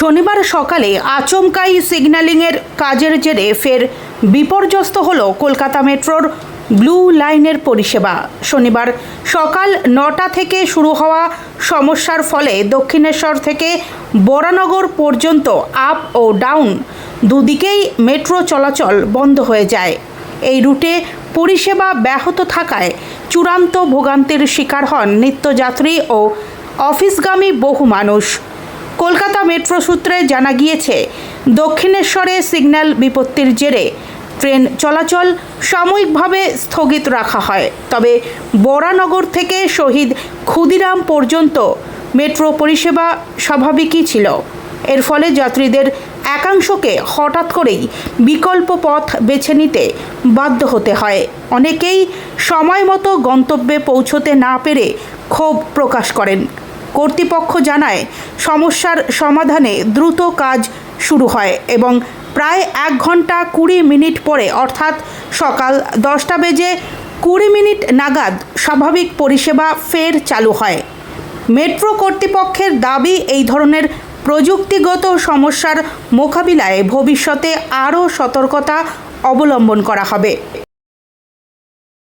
শনিবার সকালে আচমকাই সিগন্যালিংয়ের কাজের জেরে ফের বিপর্যস্ত হল কলকাতা মেট্রোর ব্লু লাইনের পরিষেবা। শনিবার সকাল নটা থেকে শুরু হওয়া সমস্যার ফলে দক্ষিণেশ্বর থেকে বরানগর পর্যন্ত আপ ও ডাউন দুদিকেই মেট্রো চলাচল বন্ধ হয়ে যায়। এই রুটে পরিষেবা ব্যাহত থাকায় চূড়ান্ত ভোগান্তির শিকার হন নিত্যযাত্রী ও অফিসগামী বহু মানুষ। কলকাতা মেট্রো সূত্রে জানা গিয়েছে, দক্ষিণেশ্বরে সিগন্যাল বিপত্তির জেরে ট্রেন চলাচল সাময়িকভাবে স্থগিত রাখা হয়। তবে বরানগর থেকে শহীদ ক্ষুদিরাম পর্যন্ত মেট্রো পরিষেবা স্বাভাবিকই ছিল। এর ফলে যাত্রীদের একাংশকে হঠাৎ করেই বিকল্প পথ বেছে নিতে বাধ্য হতে হয়। অনেকেই সময় মতো গন্তব্যে পৌঁছতে না পেরে ক্ষোভ প্রকাশ করেন। কর্তৃপক্ষ জানায়, সমস্যার সমাধানে দ্রুত কাজ শুরু হয় এবং প্রায় এক ঘণ্টা কুড়ি মিনিট পরে, অর্থাৎ সকাল দশটা বেজে কুড়ি মিনিট নাগাদ স্বাভাবিক পরিষেবা ফের চালু হয়। মেট্রো কর্তৃপক্ষের দাবি, এই ধরনের প্রযুক্তিগত সমস্যার মোকাবিলায় ভবিষ্যতে আরও সতর্কতা অবলম্বন করা হবে।